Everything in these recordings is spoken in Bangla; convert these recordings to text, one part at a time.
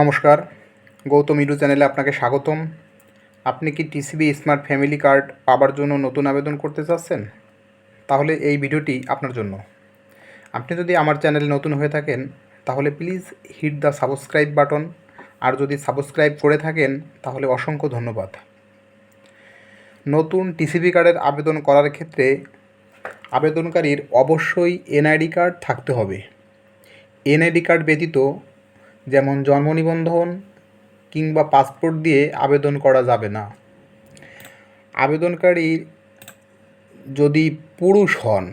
নমস্কার, গৌতম ইডু চ্যানেলে আপনাকে স্বাগতম। আপনি কি টিসিবি স্মার্ট ফ্যামিলি কার্ড পাবার জন্য নতুন আবেদন করতে চাচ্ছেন? তাহলে এই ভিডিওটি আপনার জন্য। আপনি যদি আমার চ্যানেলে নতুন হয়ে থাকেন, তাহলে please hit the subscribe button. আর যদি সাবস্ক্রাইব করে থাকেন, তাহলে অসংখ্য ধন্যবাদ। নতুন টিসিবি কার্ডের আবেদন করার ক্ষেত্রে আবেদনকারীর অবশ্যই এনআইডি কার্ড থাকতে হবে। এনআইডি কার্ড ব্যতীত যেমন জন্ম নিবন্ধন কিংবা পাসপোর্ট দিয়ে আবেদন করা যাবে না। আবেদনকারী যদি পুরুষ হন,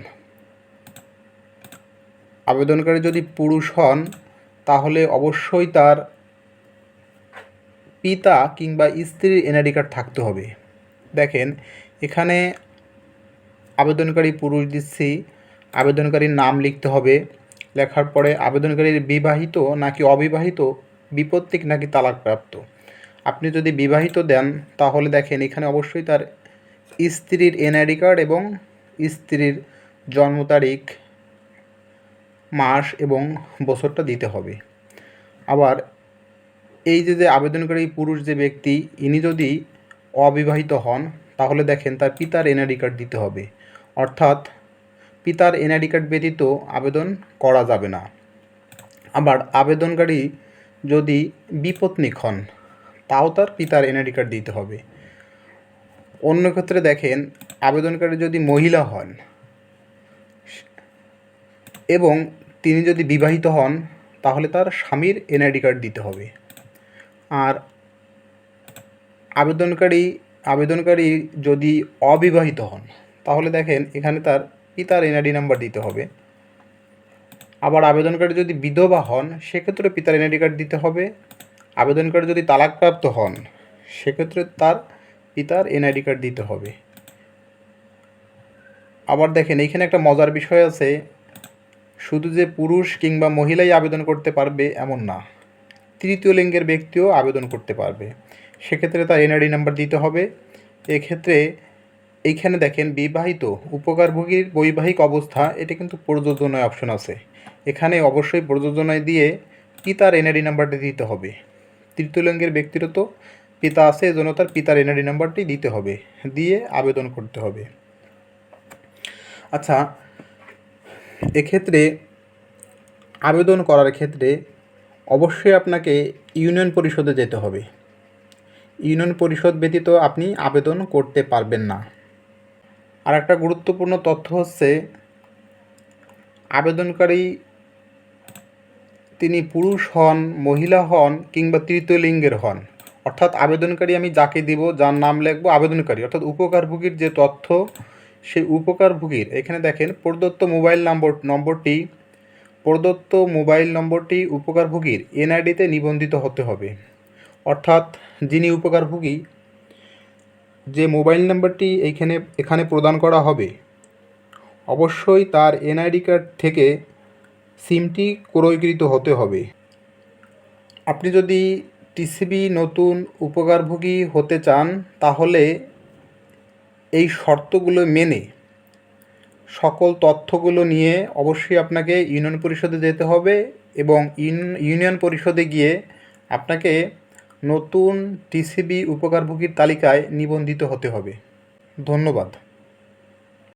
আবেদনকারী যদি পুরুষ হন, তাহলে অবশ্যই তার পিতা কিংবা স্ত্রীর এনআইডি কার্ড থাকতে হবে। দেখেন, এখানে আবেদনকারী পুরুষ দিচ্ছি, আবেদনকারীর নাম লিখতে হবে লেখার পরে আবেদনকারীর বিবাহিত নাকি অবিবাহিত বিপত্তিক নাকি তালাকপ্রাপ্ত। আপনি যদি বিবাহিত দেন, তাহলে দেখেন এখানে অবশ্যই তার স্ত্রীর এনআইডি কার্ড এবং স্ত্রীর জন্ম তারিখ, মাস এবং বছরটা দিতে হবে। আবার এই যে যে আবেদনকারী পুরুষ যে ব্যক্তি, ইনি যদি অবিবাহিত হন, তাহলে দেখেন তার পিতার এনআইডি কার্ড দিতে হবে। অর্থাৎ পিতার এনআইডি কার্ড ব্যতীত আবেদন করা যাবে না। আবার আবেদনকারী যদি বিপত্নিক হন, তাও তার পিতার এনআইডি কার্ড দিতে হবে। অন্য ক্ষেত্রে দেখেন, আবেদনকারী যদি মহিলা হন এবং তিনি যদি বিবাহিত হন, তাহলে তার স্বামীর এনআইডি কার্ড দিতে হবে। আর আবেদনকারী আবেদনকারী যদি অবিবাহিত হন, তাহলে দেখেন, এখানে তার পিতার এনআইডি নাম্বার দিতে হবে। আবার আবেদনকারী যদি বিধবা হন, সেক্ষেত্রে পিতার এনআইডি কার্ড দিতে হবে। আবেদনকারী যদি তালাকপ্রাপ্ত হন, সেক্ষেত্রে তার পিতার এনআইডি কার্ড দিতে হবে। আবার দেখেন, এইখানে একটা মজার বিষয় আছে। শুধু যে পুরুষ কিংবা মহিলাই আবেদন করতে পারবে এমন না। তৃতীয় লিঙ্গের ব্যক্তিও আবেদন করতে পারবে। সেক্ষেত্রে তার এনআইডি নাম্বার দিতে হবে। এক্ষেত্রে এইখানে দেখেন বিবাহিত উপকারভোগীর বৈবাহিক অবস্থা, এটা কিন্তু প্রযোজনায় অপশন আছে। এখানে অবশ্যই প্রযোজনায় দিয়ে পিতার এনআইডি নাম্বারটি দিতে হবে। তৃতীয় লিঙ্গের ব্যক্তিরও তো পিতা আছে, এজন্য তার পিতার এনআইডি নাম্বারটি দিতে হবে। দিয়ে আবেদন করতে হবে। আচ্ছা এক্ষেত্রে আবেদন করার ক্ষেত্রে অবশ্যই আপনাকে ইউনিয়ন পরিষদে যেতে হবে। ইউনিয়ন পরিষদ ব্যতীত আপনি আবেদন করতে পারবেন না। আর একটা গুরুত্বপূর্ণ তথ্য হচ্ছে, আবেদনকারী তিনি পুরুষ হন, মহিলা হন কিংবা তৃতীয় লিঙ্গের হন। অর্থাৎ আবেদনকারী আমি যাকে দিব, যার নাম লিখব আবেদনকারী। অর্থাৎ উপকারভোগীর যে তথ্য, সেই উপকারভোগীর, এখানে দেখেন, প্রদত্ত মোবাইল নম্বর, নম্বরটি, প্রদত্ত মোবাইল নম্বরটি উপকারভোগীর এনআইডিতে নিবন্ধিত হতে হবে। অর্থাৎ যিনি উপকারভোগী যে মোবাইল নাম্বারটি এইখানে, এখানে প্রদান করা হবে, অবশ্যই তার এনআইডি কার্ড থেকে সিমটি ক্রয়কৃত হতে হবে। আপনি যদি টিসিবি নতুন উপকারভোগী হতে চান, তাহলে এই শর্তগুলো মেনে সকল তথ্যগুলো নিয়ে অবশ্যই আপনাকে ইউনিয়ন পরিষদে যেতে হবে এবং ইউনিয়ন পরিষদে গিয়ে আপনাকে নতুন টিসিবি উপকারভোগীর তালিকায় নিবন্ধিত হতে হবে। ধন্যবাদ।